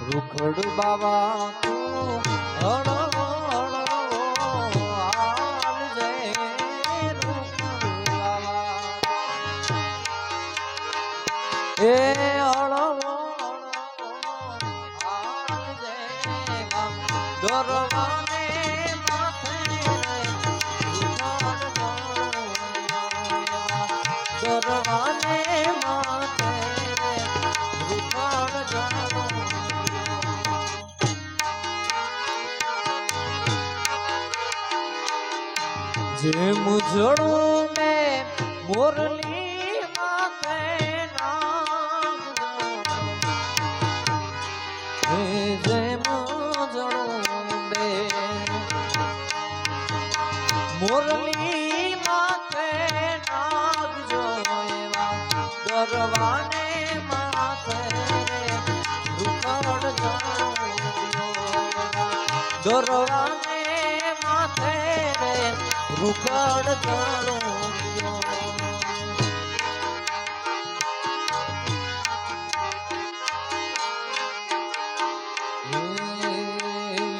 રૂખડ બાબા ગામ દોરવાને જેમ જડું મેં મોરલી માથે. હે જેમ જડું બે મોરલી માથે નાગજો એવા ગરવાને માથે જાણો દોરવાને રે રૂખડ જાણો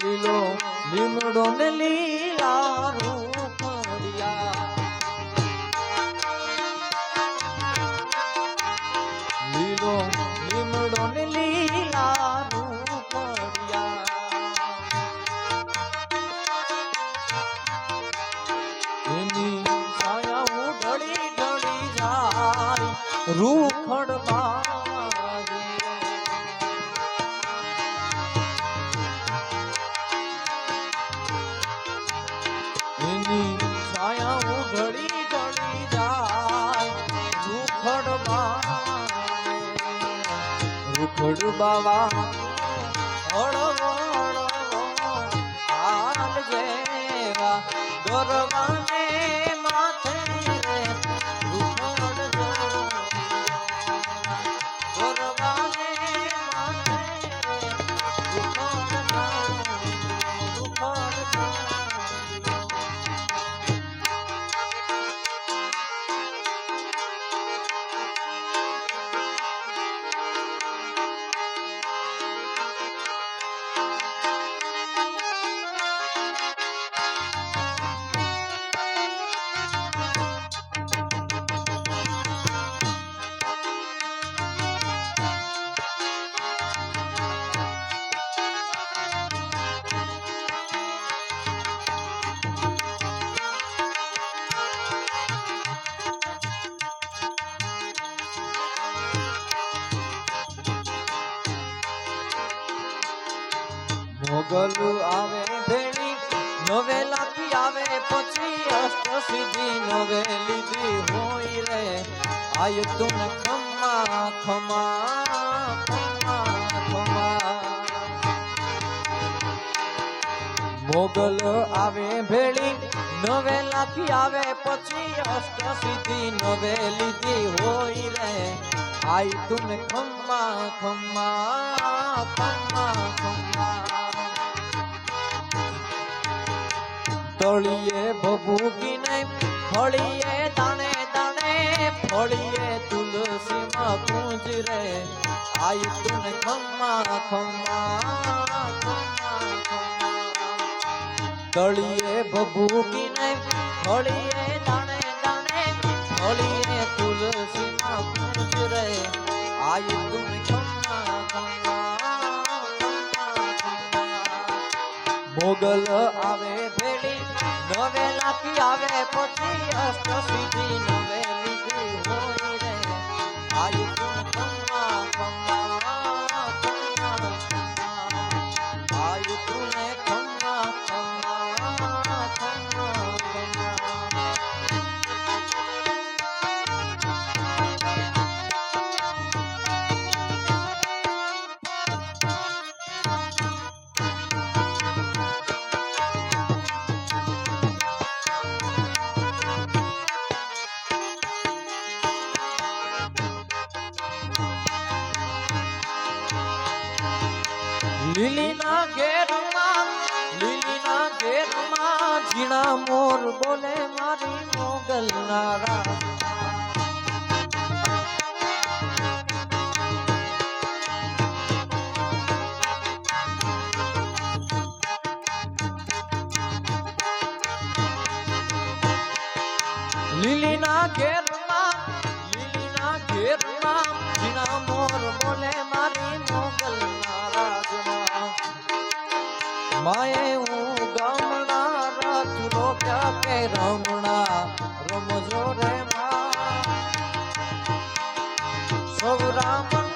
લીલો લીમડો ને લીલા રૂખડ એની છાયા ઉઘડી ઢળી જાય. રૂખડ બાવે રૂખડ બાવા મોગલ આવે ભેણી નવેલાથી આવે પછી અષ્ટ સિદ્ધિ નવે લીધી હોય રે. આય તું ખમા ખમા ખમા ખમા. મોગલ આવે ભેળી નવેલાથી આવે પછી અષ્ટ સિદ્ધિ નવે લીધી હોય રે. આઈ ખમા ખમ્મા ખમા ખમ્મા ખમ્મા તળિયે ભભૂકીને ફળીએ દાણે દાણે, ફળીએ તુલસીમાં કુંજ રે. આઈ તુમ ખમ્મા ખમ્મા ખમ્મા ભભૂકી ભભૂકીને ફળીએ દાણે દાણે, ફળીએ તુલસીમાં કુંજ રે. આય તુમ ખમ્મા ખમ્મા મોગલ આવે ભેળી નવે લાખી આવે પછી અષ્ટ સિદ્ધિ નવે લીધી હોય. ઘેરમાં લીલીના ઘેરમાં ઝીણા મોર બોલે મારી મોગલ નારા લીલીના ઘેરમાં લીલીના ઘેરમાં જીણા મોર બોલે માએ હું ગામણા રાતુલો ક્યાં કે રમણા રમજો રે મા. સૌ રામ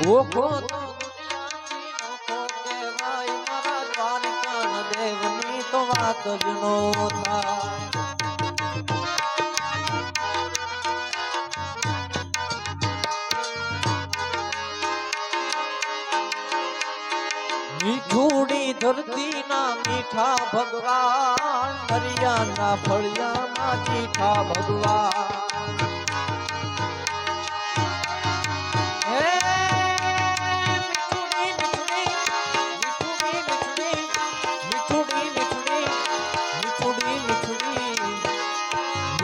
ઓહો. દેવની તો વાત જ નો થાય મીઠુડી ધરતી ના મીઠા ભગવાન હરિયાના ફળિયામાં મીઠા ભગવાન.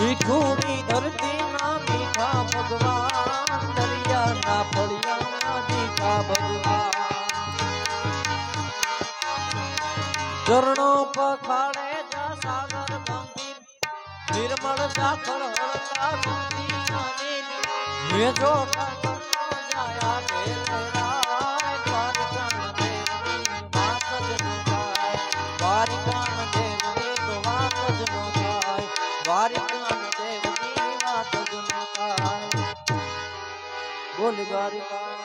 મીઠુડી ધરતીના મીઠા ભગવાન, દરિયાના ફળિયાના મીઠા ભગવાન. ચરણો પખાડે જા સાગર ગંભીર, નિર્મળ સાખર હળતા દુનિયાની હે જો ઠાકર જાયા body